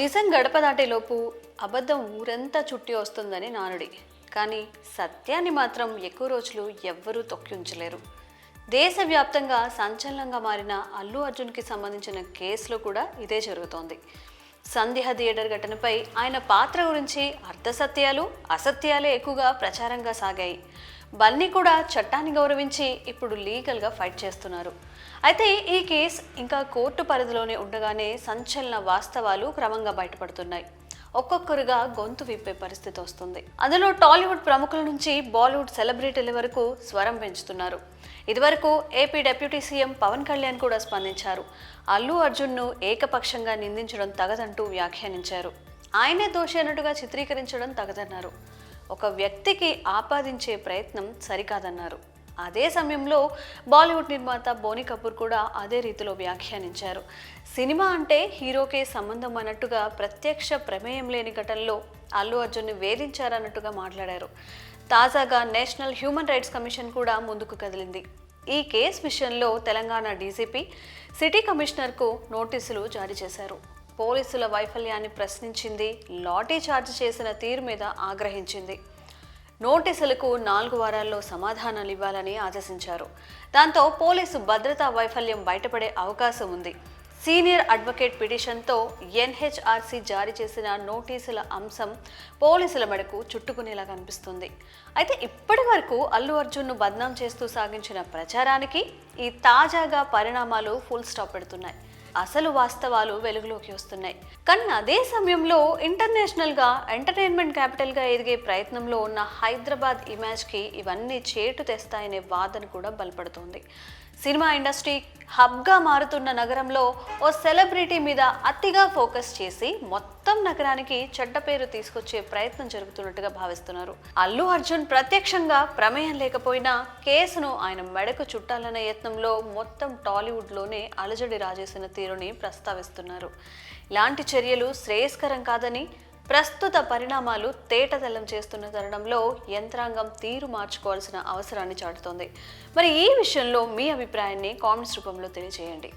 నిజం గడప దాటేలోపు అబద్ధం ఊరంతా చుట్టి వస్తుందని నానుడి. కానీ సత్యాన్ని మాత్రం ఎక్కువ రోజులు ఎవ్వరూ తొక్కించలేరు. దేశవ్యాప్తంగా సంచలనంగా మారిన అల్లు అర్జున్కి సంబంధించిన కేసులో కూడా ఇదే జరుగుతోంది. సందేహ థియేటర్ ఘటనపై ఆయన పాత్ర గురించి అర్ధసత్యాలు అసత్యాలే ఎక్కువగా ప్రచారంగా సాగాయి. బన్నీ కూడా చట్టాన్ని గౌరవించి ఇప్పుడు లీగల్గా ఫైట్ చేస్తున్నారు. అయితే ఈ కేసు ఇంకా కోర్టు పరిధిలోనే ఉండగానే సంచలన వాస్తవాలు క్రమంగా బయటపడుతున్నాయి. ఒక్కొక్కరుగా గొంతు విప్పే పరిస్థితి వస్తుంది. అందులో టాలీవుడ్ ప్రముఖుల నుంచి బాలీవుడ్ సెలబ్రిటీల వరకు స్వరం పెంచుతున్నారు. ఇదివరకు AP deputy CM Pawan Kalyan కూడా స్పందించారు. అల్లు అర్జున్ను ఏకపక్షంగా నిందించడం తగదంటూ వ్యాఖ్యానించారు. ఆయనే దోషి అన్నట్టుగా చిత్రీకరించడం తగదన్నారు. ఒక వ్యక్తికి ఆపాదించే ప్రయత్నం సరికాదన్నారు. అదే సమయంలో బాలీవుడ్ నిర్మాత బోని కపూర్ కూడా అదే రీతిలో వ్యాఖ్యానించారు. సినిమా అంటే హీరోకే సంబంధం అన్నట్టుగా ప్రత్యక్ష ప్రమేయం లేని ఘటనలో అల్లు అర్జున్ని వేధించారన్నట్టుగా మాట్లాడారు. తాజాగా నేషనల్ హ్యూమన్ రైట్స్ కమిషన్ కూడా ముందుకు కదిలింది. ఈ కేసు విషయంలో తెలంగాణ డీజీపీ సిటీ కమిషనర్కు నోటీసులు జారీ చేశారు. పోలీసుల వైఫల్యాన్ని ప్రశ్నించింది లాఠీ చార్జ్ చేసిన తీరు మీద ఆగ్రహించింది. నోటీసులకు నాలుగు వారాల్లో సమాధానాలు ఇవ్వాలని ఆదేశించారు. దాంతో పోలీసు భద్రతా వైఫల్యం బయటపడే అవకాశం ఉంది. సీనియర్ అడ్వకేట్ పిటిషన్తో ఎన్హెచ్ఆర్సీ జారీ చేసిన నోటీసుల అంశం పోలీసుల మెడకు చుట్టుకునేలా కనిపిస్తుంది. అయితే ఇప్పటి వరకు అల్లు అర్జున్ను బద్నాం చేస్తూ సాగించిన ప్రచారానికి ఈ తాజాగా పరిణామాలు ఫుల్ స్టాప్ పెడుతున్నాయి. అసలు వాస్తవాలు వెలుగులోకి వస్తున్నాయి. కానీ అదే సమయంలో ఇంటర్నేషనల్గా ఎంటర్టైన్మెంట్ క్యాపిటల్గా ఎదిగే ప్రయత్నంలో ఉన్న హైదరాబాద్ ఇమేజ్కి ఇవన్నీ చేటు తెస్తాయనే వాదన కూడా బలపడుతోంది. సినిమా ఇండస్ట్రీ హబ్గా మారుతున్న నగరంలో ఓ సెలబ్రిటీ మీద అతిగా ఫోకస్ చేసి మొత్తం నగరానికి చెడ్డ పేరు తీసుకొచ్చే ప్రయత్నం జరుగుతున్నట్టుగా భావిస్తున్నారు. అల్లు అర్జున్ ప్రత్యక్షంగా ప్రమేయం లేకపోయినా కేసును ఆయన మెడకు చుట్టాలనే యత్నంలో మొత్తం టాలీవుడ్లోనే అలజడి రాజేసిన తీరుని ప్రస్తావిస్తున్నారు. ఇలాంటి చర్యలు శ్రేయస్కరం కాదని ప్రస్తుత పరిణామాలు తేటతెల్లం చేస్తున్న తరుణంలో యంత్రాంగం తీరు మార్చుకోవాల్సిన అవసరాన్ని చాటుతోంది. మరి ఈ విషయంలో మీ అభిప్రాయాన్ని కామెంట్స్ రూపంలో తెలియజేయండి